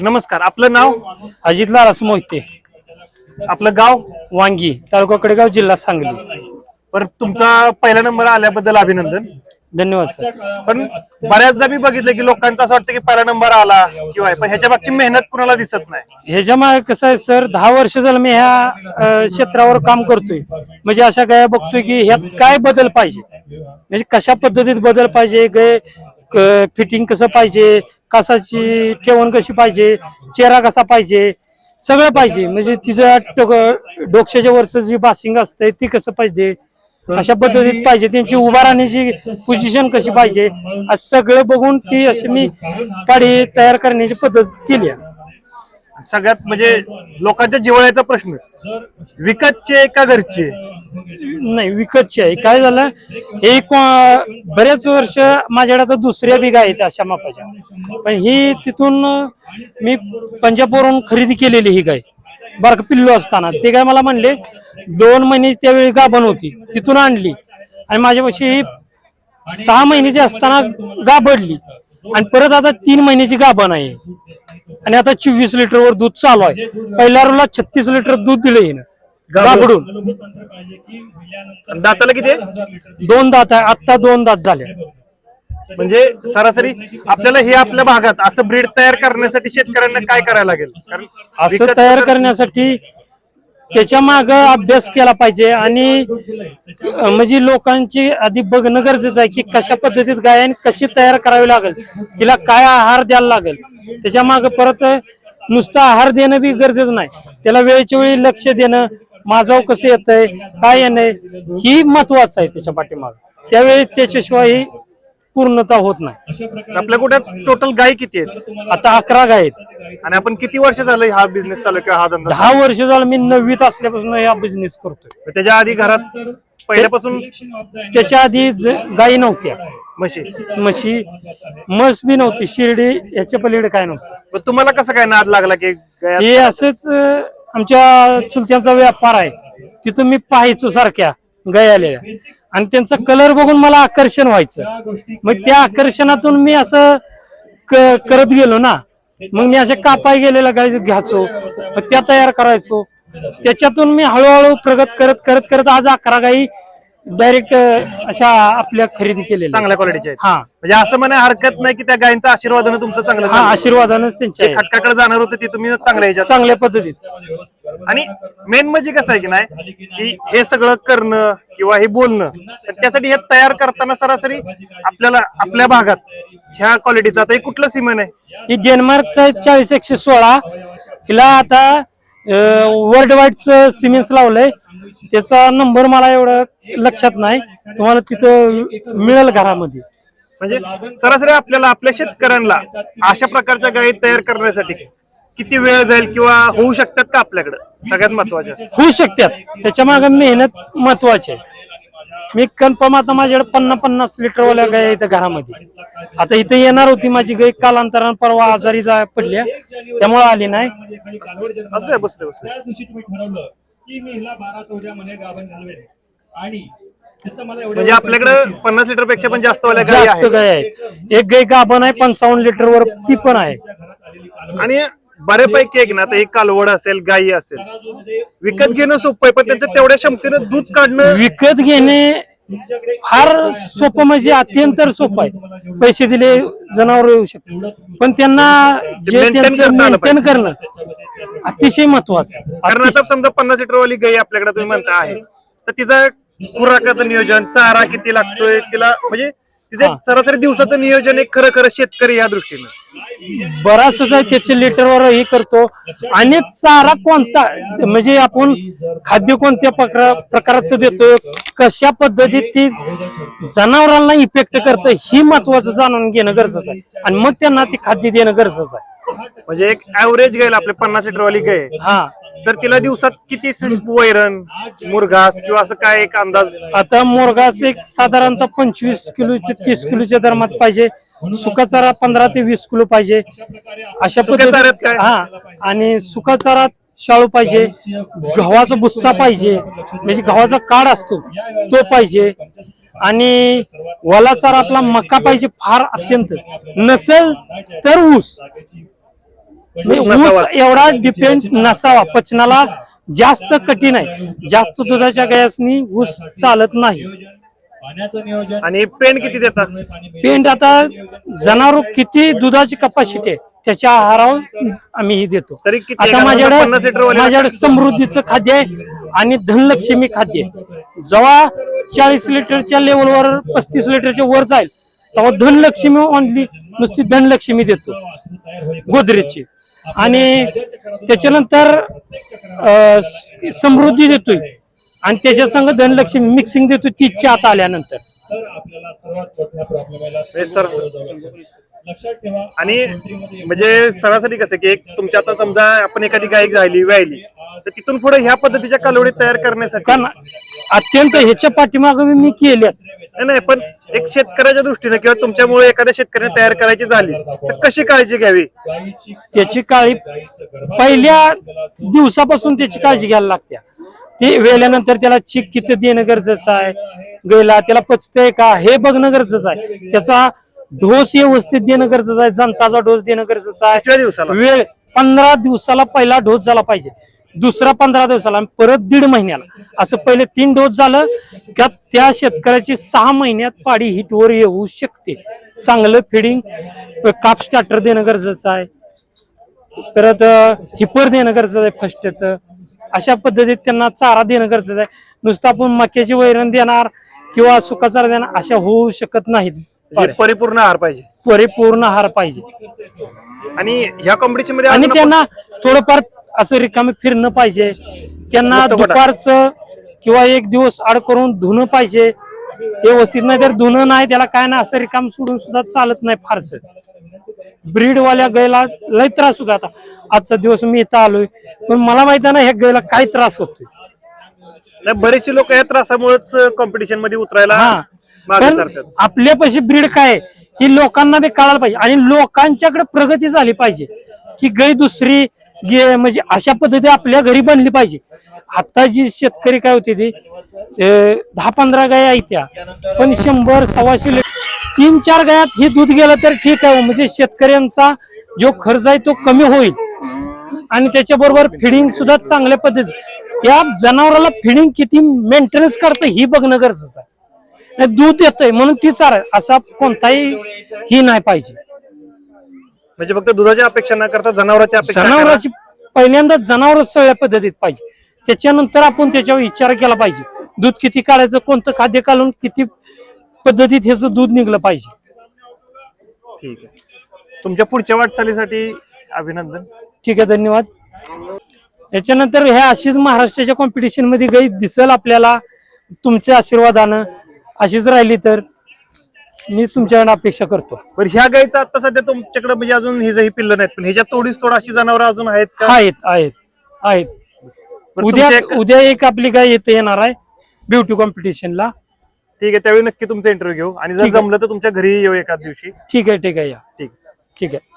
नमस्कार आपलं नाव? अजित लालास मोहिते आपलं गाव? वांगी तालुका कडेगाव जिल्हा सांगली. पर तुमचा पहिला नंबर आल्याबद्दल अभिनंदन. धन्यवाद सर. पण बऱ्याचदा मी बघितलं की लोकांचं असं वाटतं की पहिला नंबर आला किंवा. पण ह्याच्या मागची मेहनत कुणाला दिसत नाही? ह्याच्यामुळे कसं आहे सर दहा वर्ष झालं मी ह्या अ, क्षेत्रावर काम करतोय. म्हणजे अशा गाया बघतोय की ह्यात काय बदल पाहिजे? म्हणजे कशा पद्धतीत बदल पाहिजे? गाय फिटिंग कसं पाहिजे कासाची ठेवण कशी पाहिजे चेहरा कसा पाहिजे सगळं पाहिजे. म्हणजे तिचं टोक- डोक्याच्या वरचं जी बासिंग असतंय ती कसं पाहिजे अशा पद्धतीत पाहिजे. त्यांची उभा राहण्याची पोझिशन कशी पाहिजे असं सगळं बघून ती अशी मी पाडी तयार करण्याची पद्धत केली आहे. सगळ्यात म्हणजे लोकांच्या जिव्हाळ्याचा प्रश्न. विकतचे का घरचे? नाही विकतची आहे. काय झालं? हे बरेच वर्ष माझ्याकडे आता दुसऱ्या बी गाय आहेत अशा मापाच्या. पण ही तिथून मी पंजाबवरून खरेदी केलेली ही गाय. बारक पिल्लू असताना. ते काय मला म्हणले दोन महिने त्यावेळी गाभण होती. तिथून आणली. आणि माझ्यापाशी ही सहा महिन्याची असताना गाभडली. आणि परत आता तीन महिन्याची गाभण आहे. आणि आता चोवीस लिटरवर दूध चालू आहे. पहिल्या रोला छत्तीस लिटर दूध दिलं आणि दाताला किती आहे? दोन दात आहे आत्ता दोन दात झाले. म्हणजे सरासरी आपल्याला हे आपल्या भागात असं ब्रीड तयार करण्यासाठी शेतकऱ्यांना काय करायला लागेल? कारण असं विकत तयार करण्यासाठी त्याच्या माग अभ्यास केला पाहिजे आणि अं, म्हणजे लोकांची आधी बघणं गरजेचं आहे की कशा पद्धतीत गाय आणि कशी तयार करावी लागेल तिला काय आहार द्यायला लागेल त्याच्या माग परत नुसता आहार देणं बी गरजेचं नाही. त्याला वेळच्या वेळी लक्ष देणं माझाव कसं येतंय काय येणं ही महत्वाचं आहे त्याच्या पाठीमाग. त्यावेळी त्याच्याशिवाय ही पूर्णता होत नाही. आपल्या कुठ्यात टोटल गाय किती आहेत? आता अकरा गाय आहेत. आणि आपण किती वर्ष झालं हा बिझनेस चालू आहे किंवा हा धंदा दहा वर्ष झालं मी नववीत असल्यापासून हा बिझनेस करतोय. त्याच्या आधी घरात पहिल्यापासून त्याच्या आधी ज- गायी नव्हत्या. म्हशी. म्हशी म्हस बी नव्हती. शिर्डी याच्या पलीकडे काय नव्हतं. मग तुम्हाला कसं काय नाद लागला की गाया- हे असंच अं, आमच्या चुलत्यांचा व्यापार आहे. तिथं मी पाहायचो सारख्या गयालेल्या. आणि त्यांचा कलर बघून मला आकर्षण व्हायचं. मग त्या आकर्षणातून मी असं क- करत गेलो ना. मग मी असे कापाय गेलेला गाय घ्यायचो. मग त्या तयार करायचो. त्याच्यातून मी हळूहळू प्रगत करत करत करत आज अकरा गाई डायरेक्ट अशा आपल्या खरेदी केलेल्या चांगल्या क्वालिटीचे आहेत. हा. म्हणजे असं म्हणा हरकत नाही की त्या गायींचा आशीर्वादानं तुमचं चांगलं हा. आशीर्वादानच त्यांच्या जे आहे. खटकाकडे जाणार होतं ते तुम्ही चांगल्या ह्याच्यात चांगल्या पद्धतीत. आणि मेन म्हणजे कसं आहे की नाही की हे सगळं करणं किंवा हे बोलणं तर त्यासाठी हे तयार करताना सरासरी आपल्याला आपल्या भागात ह्या क्वालिटीचा आता हे कुठलं सिमेंट आहे? ही डेन्मार्कचा चाळीस एकशे सोळा. हिला आता वर्ल्ड वाईडचं सिमेंट्स लावलंय. त्याचा नंबर मला एवढं लक्षात नाही. तुम्हाला तिथं मिळेल घरामध्ये. म्हणजे सरासरी आपल्याला आपल्या शेतकऱ्यांना अशा प्रकारच्या गायी तयार करण्यासाठी किती वेळ जाईल किंवा होऊ शकतात का आपल्याकडे? सगळ्यात महत्त्वाच्या होऊ शकतात. त्याच्यामागे मेहनत महत्वाची आहे. मी कन्फर्म आता माझ्याकडे पन्नास पन्नास लिटरवाल्या गाय इथं घरामध्ये. आता इथं येणार होती माझी गाय. कालांतरानं परवा आजारी जा पडल्या. त्यामुळे आली नाही. असू दे की मी हिला बारा चौदा महिने गाभण घालवेन आणि त्याचं मला एवढं म्हणजे आपल्याकडे पन्नास लिटरपेक्षा पण जास्त वाल्या गायी जास्त आहेत. गाय आहेत. एक गाय गाभण आहे पंचावन्न लिटरवर ती पण आहे. आणि बऱ्यापैकी एक ना आता एक कालवड असेल गायी असेल. विकत घेणं सोपं आहे पण त्यांच्या तेवढ्या क्षमतेनं दूध काढणं विकत घेणे फार सोपं म्हणजे अत्यंत सोपं आहे. पैसे दिले जनावर येऊ शकते. पण त्यांना जे मेंटेन करणं अतिशय महत्वाचं आहे. कारण आता समजा पन्नास लिटर वाली गाई आपल्याकडे तुम्ही म्हणता आहे तर तिचा खुराकाचं नियोजन चारा किती लागतोय तिला म्हणजे हा. सरासरी दिवसाचं नियोजन एक खरं खरं शेतकरी या दृष्टीनं. बराचसा त्याचे लिटरवर हे करतो आणि चारा कोणता म्हणजे आपण खाद्य कोणत्या प्रकार- प्रकारचं देतो कशा पद्धतीत ती जनावरांना इफेक्ट करतं ही महत्वाचं जाणून घेणं गरजेचं आहे. आणि मग त्यांना ती खाद्य देणं गरजेचं आहे. म्हणजे एक ऍव्हरेज गायला आपले पन्नास लिटर वाली गाय हा. तर तिला दिवसात किती वैरण मुरघास किंवा असं काय एक अंदाज? आता मोरगास एक साधारणतः पंचवीस किलो ते तीस किलोच्या दरम्यान पाहिजे. सुका चारा पंधरा ते वीस किलो पाहिजे. अशा सुक्या चाऱ्यात काय? हा आणि सुका चारा शाळू पाहिजे. गव्हाचा भुस्सा पाहिजे. म्हणजे गव्हाचा काढ असतो तो पाहिजे. आणि वला चारा आपला मका पाहिजे फार अत्यंत. नसेल तर ऊस. ऊस ऊस. एवढा डिपेंड नसावा पचनाला जास्त कठीण आहे. जास्त दुधाच्या गॅसनी ऊस चालत नाही. पाण्याचं नियोजन आणि पेंड किती देतात पेंट आता जनावर किती दुधाची कपॅसिटी आहे त्याच्या आहारावर आम्ही ही देतो. तरी किती आता एका माझ्याकडे पन्नास लिटर वाले माझ्याकडे समृद्धीचं खाद्य आहे आणि धनलक्ष्मी खाद्य आहे. जेव्हा चाळीस लिटरच्या लेवलवर पस्तीस लिटरच्या वर जाईल तेव्हा धनलक्ष्मी ओनली नुसती धनलक्ष्मी देतो. गोदरेजची. आणि त्याच्यानंतर समृद्धी देतोय. आणि त्याच्या संग धनलक्ष्मी मिक्सिंग देतोय तीसच्या आत आल्यानंतर. तर आपल्याला सर्वात मोठ्या प्रॉब्लेम सर- लक्षात ठेवा आणि म्हणजे सरासरी कसं की एक तुमच्या आता समजा आपण एखादी गाय झाली व्यायली तर तिथून पुढे ह्या पद्धतीच्या कालवडी तयार करण्यासाठी कारण अत्यंत ह्याच्या पाठीमागे मी केल्या नाही, नाही पण एक शेतकऱ्याच्या दृष्टीने किंवा तुमच्यामुळे एखाद्या शेतकऱ्याने तयार करायची झाली तर कशी काळजी घ्यावी? त्याची काळी पहिल्या दिवसापासून त्याची काळजी घ्यायला लागते ते वेल्यानंतर त्याला चीक किती देणं गरजेचं आहे गेला त्याला पचतंय का हे बघणं गरजेचं आहे. त्याचा डोस व्यवस्थित देणं गरजेचं आहे जनताचा डोस देणं गरजेचं आहे. दिवसाला? वेळ पंधरा दिवसाला पहिला डोस झाला पाहिजे. दुसरा पंधरा दिवसाला परत दीड महिन्याला. असं पहिले तीन डोस झालं का त्या शेतकऱ्याची सहा महिन्यात पाडी हिटवर येऊ शकते. चांगलं फिडिंग काप स्टार्टर देणं गरजेचं आहे. परत हिपर देणं गरजेचं आहे फर्स्टच अशा पद्धतीत त्यांना चारा देणं गरजेचं आहे. नुसतं आपण मक्याची वैरण देणार किंवा सुका चारा देणार अशा होऊ शकत नाहीत. म्हणजे परिपूर्ण आहार पाहिजे. परिपूर्ण आहार पाहिजे. आणि ह्या कॉम्पिटिशनमध्ये आणि त्यांना थोडंफार असं रिकामे फिरणं पाहिजे. त्यांना. दुपारचं किंवा एक दिवस आड करून धुणं पाहिजे. व्यवस्थित नाही तर धुणं नाही त्याला काय नाही असं रिकाम सोडून सुद्धा चालत नाही फारसं. ब्रीड वाल्या गायला लय त्रास होता आता. आजचा दिवस मी इथं आलोय. पण मला माहीत आहे ना ह्या गायला काय त्रास होतोय. नाही, बरेचसे लोक या त्रासामुळेच कॉम्पिटिशनमध्ये उतरायला हा. मागे पण सरतात आपल्यापाशी ब्रीड काय आहे, ही लोकांना बी कळायला पाहिजे. आणि लोकांच्याकडे प्रगती झाली पाहिजे. की गाय दुसरी गे म्हणजे अशा पद्धती आपल्या घरी बनली पाहिजे. आता जी शेतकरी काय होते ती दहा पंधरा गाय आहेत त्या पण शंभर सव्वाशे लिटर तीन चार गायात हे दूध गेलं तर ठीक आहे हो. म्हणजे शेतकऱ्यांचा जो खर्च आहे तो कमी होईल. आणि त्याच्याबरोबर फिडिंग सुद्धा चांगल्या पद्धती त्या जनावराला फिडिंग किती मेंटेनन्स करतं ही बघणं गरजेचं आहे. दूध येतंय म्हणून ती चार असा कोणताही ही नाही पाहिजे. म्हणजे फक्त दुधाची अपेक्षा न करता जनावरांची अपेक्षा करा. जनावराची पहिल्यांदा जनावर सगळ्या पद्धतीत पाहिजे. त्याच्यानंतर आपण त्याच्यावर विचार केला पाहिजे. दूध किती काढायचं कोणतं खाद्य काढून किती पद्धतीत ह्याचं दूध निघलं पाहिजे. ठीक आहे. तुमच्या पुढच्या वाटचालीसाठी अभिनंदन. ठीक आहे धन्यवाद. याच्यानंतर ह्या अशीच महाराष्ट्राच्या कॉम्पिटिशनमध्ये गाई दिसल आपल्याला. तुमच्या आशीर्वादानं. अशीच राहिली तर. मी तुमच्याकडे अपेक्षा करतो. बरं ह्या गायचं आता सध्या तुमच्याकडे म्हणजे अजून ही ही पिल्लं नाहीत पण ह्याच्या तोडीस तोड अशी जनावर अजून आहेत का? आहेत आहेत आहेत. बरं, उद्या तुमच्या एक- उद्या एक आपली गाय येते येणार आहे ब्युटी कॉम्पिटिशनला ठीक आहे त्यावेळी नक्की तुमचा इंटरव्ह्यू घेऊ. आणि जर ठीक आहे. जमलं तर तुमच्या घरी येऊ एखाद दिवशी. ठीक आहे ठीक आहे या. ठीक. ठीक आहे.